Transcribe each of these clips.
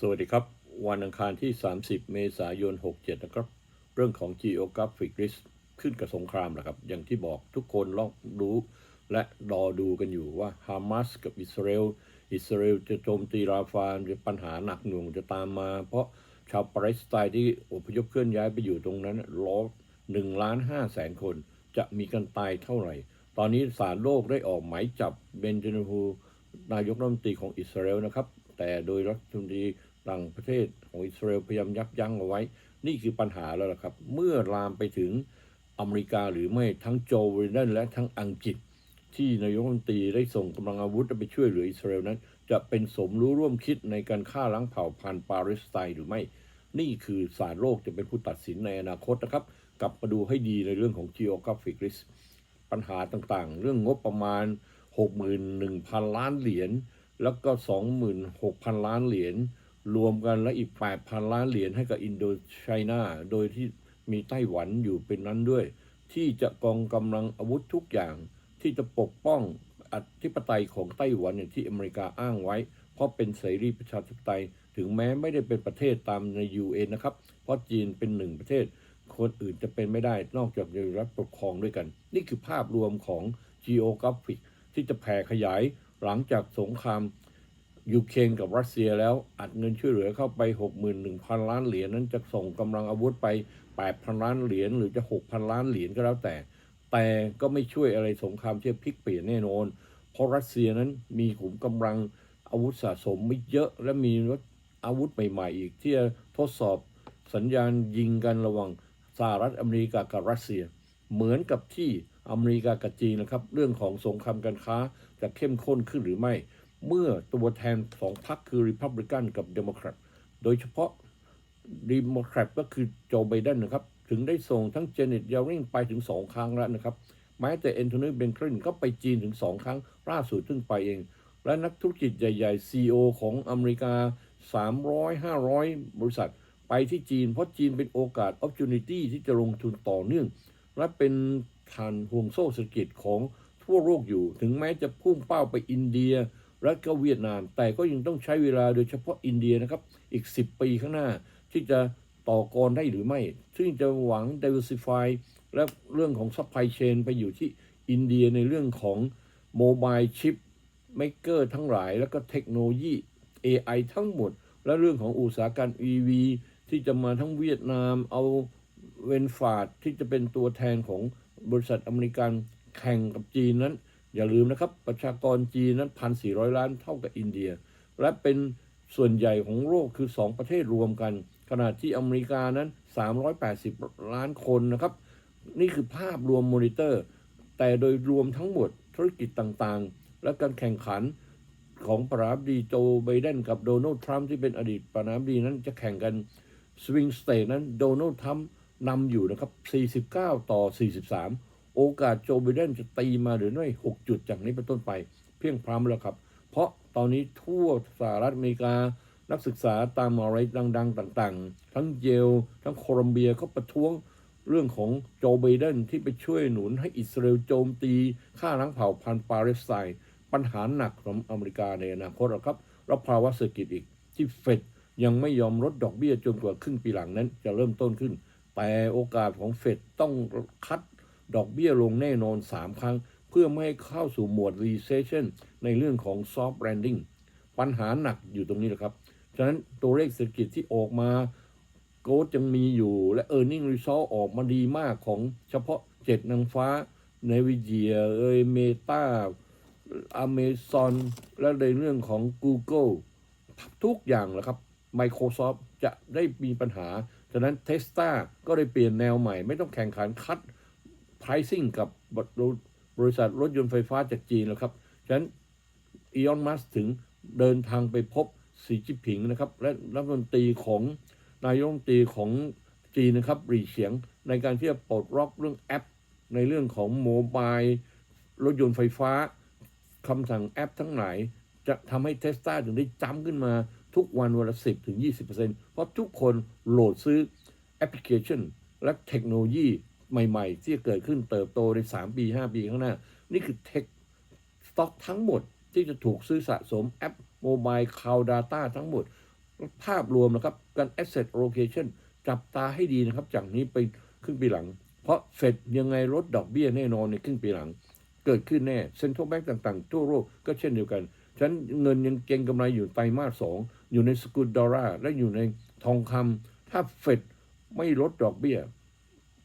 สวัสดีครับ วันอังคารที่ 30 เมษายน 67 นะครับ เรื่องของ Geographic Risk ขึ้นกับสงครามนะครับ อย่างที่บอกทุกคนลองรู้และรอดูกันอยู่ว่าฮามาสกับอิสราเอลอิสราเอลจะโจมตีราฟานจะปัญหาหนักหน่วงจะตามมา เพราะชาวปาเลสไตน์ที่อพยพเคลื่อนย้ายไปอยู่ตรงนั้นล้อหนึ่งล้านห้าแสนคน จะมีกันตายเท่าไหร่ ตอนนี้ศาลโลกได้ออกหมายจับเบนจามินฮูนายกรัฐมนตรีของอิสราเอลนะครับ แต่โดยรัฐมนตรีต่างประเทศของอิสราเอลพยายามยับยั้งเอาไว้ นี่คือปัญหาแล้วล่ะครับ เมื่อลามไปถึงอเมริกาหรือไม่ทั้งโจไบเดนและทั้งอังกฤษ ที่นายกรัฐมนตรีได้ส่งกำลังอาวุธไปช่วยเหลืออิสราเอลนั้น จะเป็นสมรู้ร่วมคิดในการฆ่าล้างเผ่าพันธุ์ปาเลสไตน์หรือไม่ นี่คือศาลโลกจะเป็นผู้ตัดสินในอนาคตนะครับ กลับมาดูให้ดีในเรื่องของ geographic risk ปัญหาต่างๆ เรื่องงบประมาณ 61,000 ล้านเหรียญ แล้วก็ 26,000 ล้านเหรียญรวมกันแล้วอีก 8,000 ล้านเหรียญให้กับอินโดไชนาโดยที่มีไต้หวันอยู่เป็นนั้นด้วย ที่จะกองกำลังอาวุธทุกอย่าง ที่จะปกป้องอธิปไตยของไต้หวันอย่างที่อเมริกาอ้างไว้ เพราะเป็นเสรีประชาธิปไตย ถึงแม้ไม่ได้เป็นประเทศตามใน UN นะครับ เพราะจีนเป็นหนึ่งประเทศ คนอื่นจะเป็นไม่ได้นอกจากจะรับปกครองด้วยกัน นี่คือภาพรวมของ geographic ที่จะแผ่ขยาย หลังจากสงครามยูเครนกับรัสเซียแล้วอัดเงินช่วยเหลือเข้าไป 61,000 ล้านเหรียญนั้นจะส่งกำลังอาวุธไป 8,000 ล้านเหรียญหรือจะ 6,000 ล้านเหรียญก็แล้วแต่ แต่ก็ไม่ช่วยอะไรสงครามที่จะพลิกเปลี่ยนแน่นอน เพราะรัสเซียนั้นมีขุมกำลังอาวุธสะสมไม่เยอะและมีรถอาวุธใหม่ๆอีก ที่จะทดสอบสัญญาณยิงกันระหว่างสหรัฐอเมริกากับรัสเซีย เหมือนกับที่ อเมริกากับจีนนะครับ เรื่องของสงครามการค้าจะเข้มข้นขึ้นหรือไม่ เมื่อตัวแทนสองพรรคคือริพับลิกันกับเดโมแครตโดยเฉพาะริโมแครตก็คือโจไบเดนนะครับ ถึงได้ส่งทั้งเจเน็ตยาริงไปถึงสองครั้งแล้วนะครับแม้แต่แอนโทนีเบนคลินก็ไปจีนถึงสองครั้งล่าสุดเพิ่งไปเอง และนักธุรกิจใหญ่ๆ CEO ของอเมริกา 300 500 บริษัท ไปที่จีน เพราะจีนเป็นโอกาส opportunity ที่จะลงทุนต่อเนื่อง และเป็น ฐานห่วงโซ่เศรษฐกิจของทั่วโลกอยู่ ถึงแม้จะพุ่งเป้าไปอินเดียและก็เวียดนาม แต่ก็ยังต้องใช้เวลาโดยเฉพาะอินเดียนะครับ อีก 10 ปีข้างหน้า ที่จะต่อกรได้หรือไม่ ซึ่งจะหวัง diversify และเรื่องของ supply chain ไปอยู่ที่อินเดียในเรื่องของ mobile chip maker ทั้งหลาย แล้วก็เทคโนโลยี AI ทั้งหมด และเรื่องของอุตสาหกรรม EV ที่จะมาทั้งเวียดนาม เอาเวนฟาดที่จะเป็นตัวแทนของ บริษัทอเมริกันแข่งกับจีนนั้น อย่าลืมนะครับ ประชากรจีนนั้น1,400ล้านเท่ากับอินเดีย และเป็นส่วนใหญ่ของโลกคือ 2 ประเทศรวมกัน ขณะที่อเมริกานั้น 380 ล้านคนนะครับ นี่คือภาพรวมมอนิเตอร์ แต่โดยรวมทั้งหมดธุรกิจต่างๆ และการแข่งขันของประธานาธิบดีโจไบเดนกับโดนัลด์ทรัมป์ที่เป็นอดีตประธานาธิบดีนั้นจะแข่งกันสวิงสเตทนั้นโดนัลด์ทรัมป์ นำอยู่นะครับ 49 ต่อ 43 โอกาสโจไบเดนจะตีมาหรือไม่6จุดจากนี้เป็นต้นไป เพียงพร้ำแล้วครับ เพราะตอนนี้ทั่วสหรัฐอเมริกา นักศึกษาตามมหาอไรดัง ๆ ต่างๆ ทั้งเยล ทั้งโคลัมเบียเขาประท้วงเรื่องของโจไบเดนที่ไปช่วยหนุนให้อิสราเอลโจมตีฆ่าล้างเผ่าพันธุ์ปาเลสไตน์ปัญหาหนักของอเมริกาในอนาคตหรอกครับภาวะเศรษฐกิจอีกที่เฟดยังไม่ยอมลดดอกเบี้ยจนกว่าครึ่งปีหลังนั้นจะเริ่มต้นขึ้น แต่โอกาสของเฟดต้องคัดดอกเบี้ยลงแน่นอน 3 ครั้ง เพื่อไม่ให้เข้าสู่หมวด recession ในเรื่องของ soft landing ปัญหาหนักอยู่ตรงนี้แหละครับ ฉะนั้นตัวเลขเศรษฐกิจที่ออกมาโกดยังมีอยู่และ e a r n i n g result ออกมาดีมากของเฉพาะเจ็ดนางฟ้าในวิเดียเอยเมตาอเมซอนและในเรื่องของ Google ทุกอย่างแหละครับ Microsoft จะได้มีปัญหา ฉะนั้น Tesla ก็ได้เปลี่ยนแนวใหม่ ไม่ต้องแข่งขันคัด pricing กับบริษัทรถยนต์ไฟฟ้าจากจีนแล้วครับ ฉะนั้นอีออนมัสถึงเดินทางไปพบสีจิ้ผิงนะครับ และรัฐมนตรีของนายกรัฐมนตรีของจีนนะครับรีเฉียงในการที่จะปลดล็อกเรื่องแอป ในเรื่องของโมบายรถยนต์ไฟฟ้าคำสั่งแอปทั้งหลายจะทำให้เทสตาถึงได้จ้ำขึ้นมา ทุกวันวันละสิบถึง 20%เพราะทุกคนโหลดซื้อแอปพลิเคชัน และเทคโนโลยีใหม่ๆ ที่จะเกิดขึ้นเติบโตใน 3 ปี 5 ปีข้างหน้า นี่คือเทคสต็อกทั้งหมดที่จะถูกซื้อสะสมแอปโมบายคลาวด Data ทั้งหมด ภาพรวมนะครับการ asset allocation จับตาให้ดีนะครับ จากนี้ไปครึ่งปีหลัง เพราะเฟดยังไงลดดอกเบี้ยแน่นอนในครึ่งปีหลัง เกิดขึ้นแน่เซ็นทรัลแบงก์ต่างๆ ทั่วโลกก็เช่นเดียวกัน ฉะนั้นเงินยังเก็งกำไรอยู่ไตรมาสสอง อยู่ในสกุลดอลลาร์และอยู่ในทองคำถ้าเฟดไม่ลดดอกเบี้ย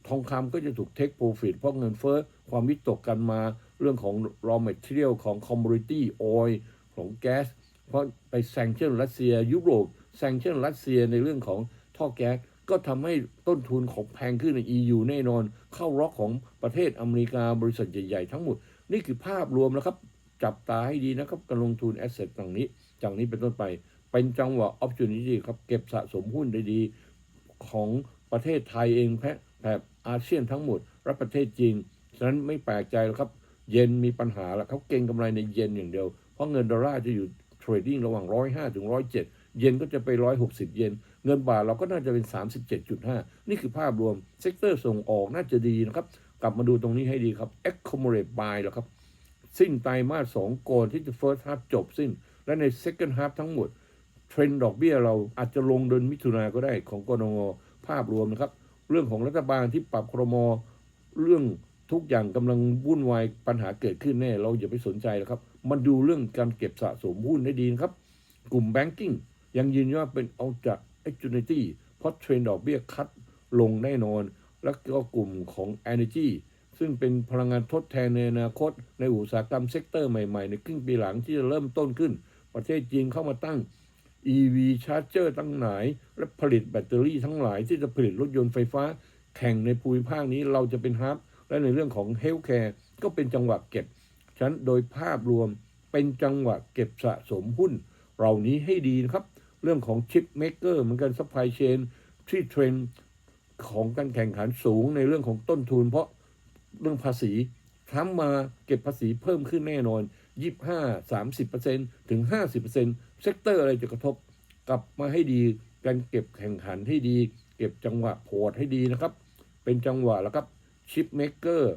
ทองคำก็จะถูกเทคโปรฟิตเพราะเงินเฟ้อความวิตกกันมาเรื่องของ raw material ของ commodity oil ของแก๊สเพราะไปแซงเช่นรัสเซีย ยุโรปแซงเช่นรัสเซียในเรื่องของท่อแก๊สก็ทำให้ต้นทุนของแพงขึ้นใน EU แน่นอน เข้าร็อกของประเทศอเมริกาบริษัทใหญ่ๆ ทั้งหมด นี่คือภาพรวมนะครับ จับตาให้ดีนะครับการลงทุนแอสเซทต่างนี้จากนี้เป็นต้นไป เป็นจังหวะ opportunity ครับ เก็บสะสมหุ้นได้ดี ของประเทศไทยเองแพะแถบอาเซียนทั้งหมดและประเทศจีนฉะนั้นไม่แปลกใจหรอกครับ เยนมีปัญหาแล้วเขาเก่งกำไรในเยนอย่างเดียว เพราะเงินดอลลาร์จะอยู่เทรดดิ้งระหว่าง105ถึง107เยนก็จะไป160เยน เงินบาทเราก็น่าจะเป็น37.5นี่คือภาพรวม เซกเตอร์ส่งออกน่าจะดีนะครับ กลับมาดูตรงนี้ให้ดีครับ accumulate buy แล้วครับ สิ้นไตรมาสสองก่อนที่จะ first half จบสิ้น และใน second half ทั้งหมด เทรนด์ดอกเบี้ยเราอาจจะลงเดือนมิถุนาก็ได้ของกรงภาพรวมนะครับ เรื่องของรัฐบาลที่ปรับครมเรื่องทุกอย่างกำลังวุ่นวายปัญหาเกิดขึ้นแน่ เราอย่าไปสนใจแล้วครับมาดูเรื่องการเก็บสะสมหุ้นให้ดีนะครับ กลุ่มแบงกิ้งยังยืนยันว่าเป็นเอาจาก opportunity เพราะเทรนด์ดอกเบี้ยคัดลงแน่นอน แล้วก็กลุ่มของ energy ซึ่งเป็นพลังงานทดแทนในอนาคต ในอุตสาหกรรมเซกเตอร์ใหม่ๆ ในครึ่งปีหลังที่จะเริ่มต้นขึ้น ประเทศจีนเข้ามาตั้ง EV Charger ทั้งหลาย และผลิตแบตเตอรี่ทั้งหลายที่จะผลิตรถยนต์ไฟฟ้า แข่งในภูมิภาคนี้เราจะเป็นฮับ และในเรื่องของเฮลท์แคร์ก็เป็นจังหวะเก็บฉันโดยภาพรวมเป็นจังหวะเก็บสะสมหุ้นเหล่านี้ให้ดีนะครับ เรื่องของชิปเมกเกอร์เหมือนกันซัพพลายเชนที่เทรนของการแข่งขันสูงในเรื่องของต้นทุน เพราะเรื่องภาษีทรัมมาเก็บภาษีเพิ่มขึ้นแน่นอน 25 30ถึง 50 เซกเตอร์อะไรจะกระทบกลับมาให้ดีการเก็บแข่งขันให้ดี เก็บจังหวะโพอร์ตให้ดีนะครับ เป็นจังหวะแล้วครับชิปเมกเกอร์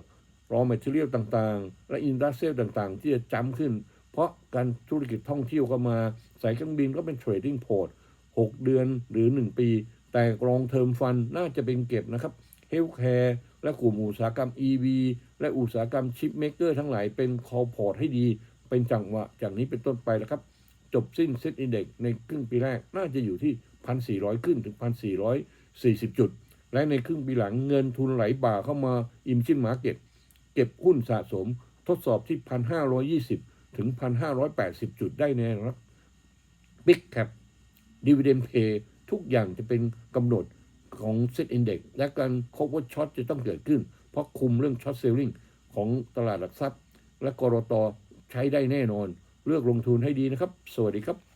รอ m ม t e เ i ียลต่างๆ และอินดัสเทรียลต่างๆ ที่จะจำขึ้น เพราะการธุรกิจท่องเที่ยวก็มา สายเครื่องบินก็เป็นเทรดดิ้งโพร์ต6เดือนหรือ 1 ปี แต่กรองเทอมฟันน่าจะเป็นเก็บนะครับเฮลท์แคร์และกลุ่มอุตสาหกรรม EV และอุตสาหกรรมชิปเมกเกอร์ทั้งหลายเป็นคอพอร์ตให้ดี เป็นจังหวะจากนี้เป็นต้นไปแล้วครับ จบสิ้นเซ็ตอินเด็กในครึ่งปีแรกน่าจะอยู่ที่ 1,400 ขึ้นถึง 1,440 จุด และในครึ่งปีหลังเงินทุนไหลบ่าเข้ามาอิมชินมาร์เก็ตเก็บหุ้นสะสมทดสอบที่ 1,520 ถึง 1,580 จุดได้แน่นะครับ Big Cap Dividend Pay ทุกอย่างจะเป็นกำหนดของเซ็ตอินเด็กและการ cover short จะต้องเกิดขึ้น เพราะคุมเรื่อง short selling ของตลาดหลักทรัพย์ และกรอตใช้ได้แน่นอน เลือกลงทุนให้ดีนะครับ สวัสดีครับ